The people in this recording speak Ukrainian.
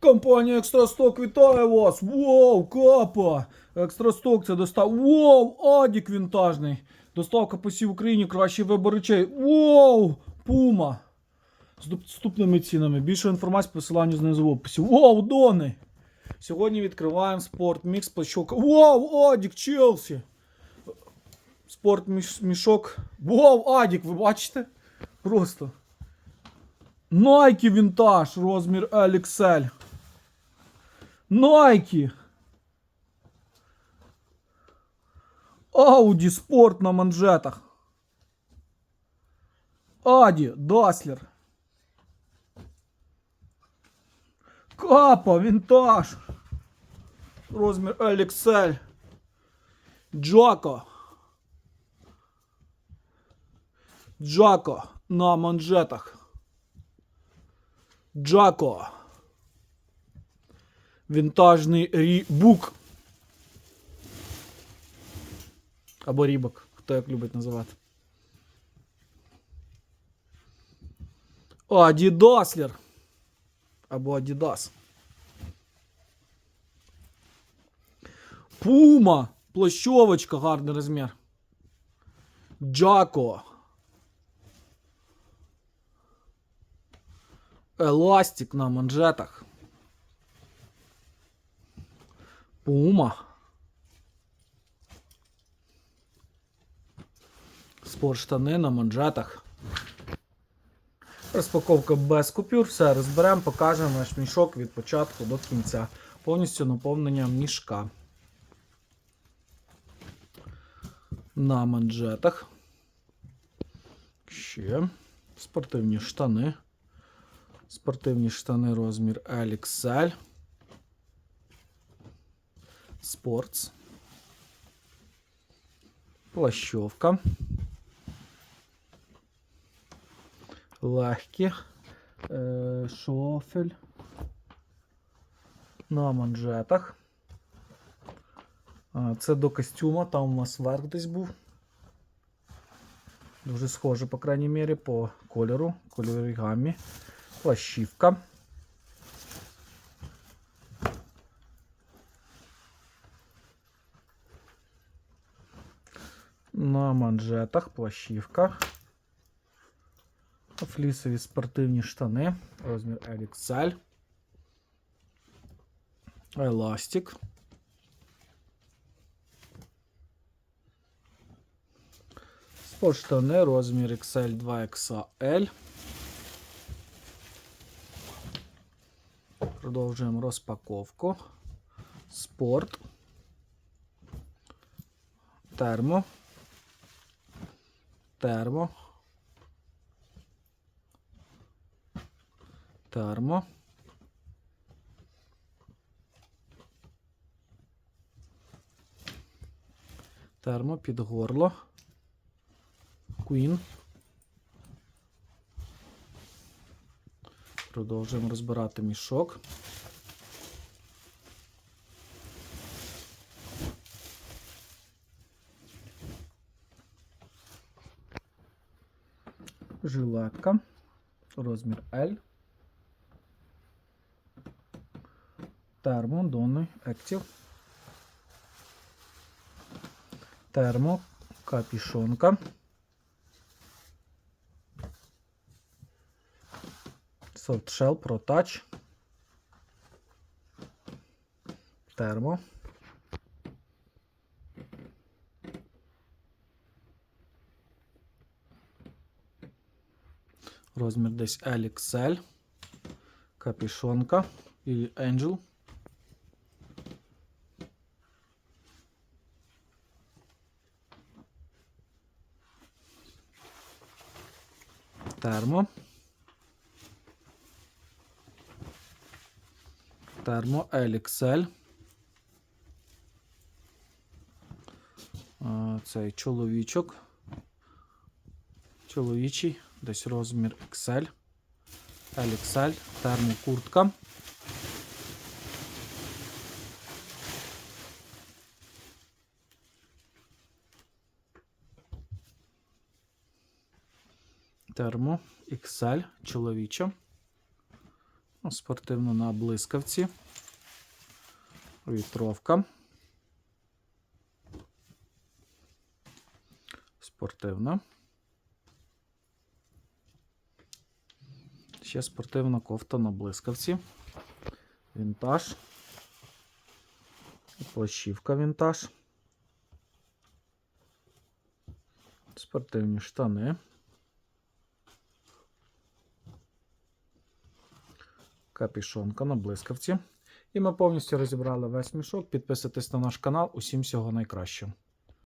Компанія Екстрасток вітає вас! Воу, капа! Екстрасток це достав. Воу, Адік вінтажний. Доставка по всій Україні, кращий вибор речей. Воу! Пума! З доступними цінами. Більше інформації по посиланню знизу в описі. Воу, Дони! Сьогодні відкриваємо спорт мікс плащовка. Воу, Адік, Челсі! Спорт міш- мішок. Воу, Адік, ви бачите? Просто. Nike вінтаж, розмір LXL. Nike. Audi Sport на манжетах. Аді, Даслер. Капа, вінтаж. Розмір LXL. Джако. Джако на манжетах. Джако. Вінтажний рібук. Або рібок, хто як любить називати. Адідаслер. Або Адідас. Пума. Плащовочка, гарний розмір. Джако. Еластик на манжетах. Пума. Спортштани на манжетах. Розпаковка без купюр. Все розберемо, покажемо наш мішок від початку до кінця. Повністю наповнення мішка. На манжетах. Ще спортивні штани. Спортивні штани розмір LXL. Спортс. Плащовка. Легкі. Е, шофель. На манжетах. Це до костюма, там у нас верх десь був. Дуже схоже, по крайній мірі, по кольору, кольоровій гамі. Плащівка. На манжетах плащівка. Флісові спортивні штани. Розмір LXL. Еластик. Спортштани розмір XL 2XL. Продовжуємо розпаковку. Спорт. Термо. Термо. Термо. Термо під горло. Queen. Продовжуємо розбирати мішок. Жилетка. Розмір L. Термо, Дони, Active. Термо, капішонка. Soft Shell Pro Touch. Термо. Розмір десь LXL. Капішонка і Angel. Термо. Термо LXL. Цей чоловічок. Чоловічий, десь розмір XL. LXL, термокуртка. Термо XL, чоловіча. Спортивно на блискавці. Вітровка. Спортивна. Ще спортивна кофта на блискавці. Вінтаж. Плащівка вінтаж. Спортивні штани. Капішонка на блискавці. І ми повністю розібрали весь мішок. Підписуйтесь на наш канал. Усім всього найкращого.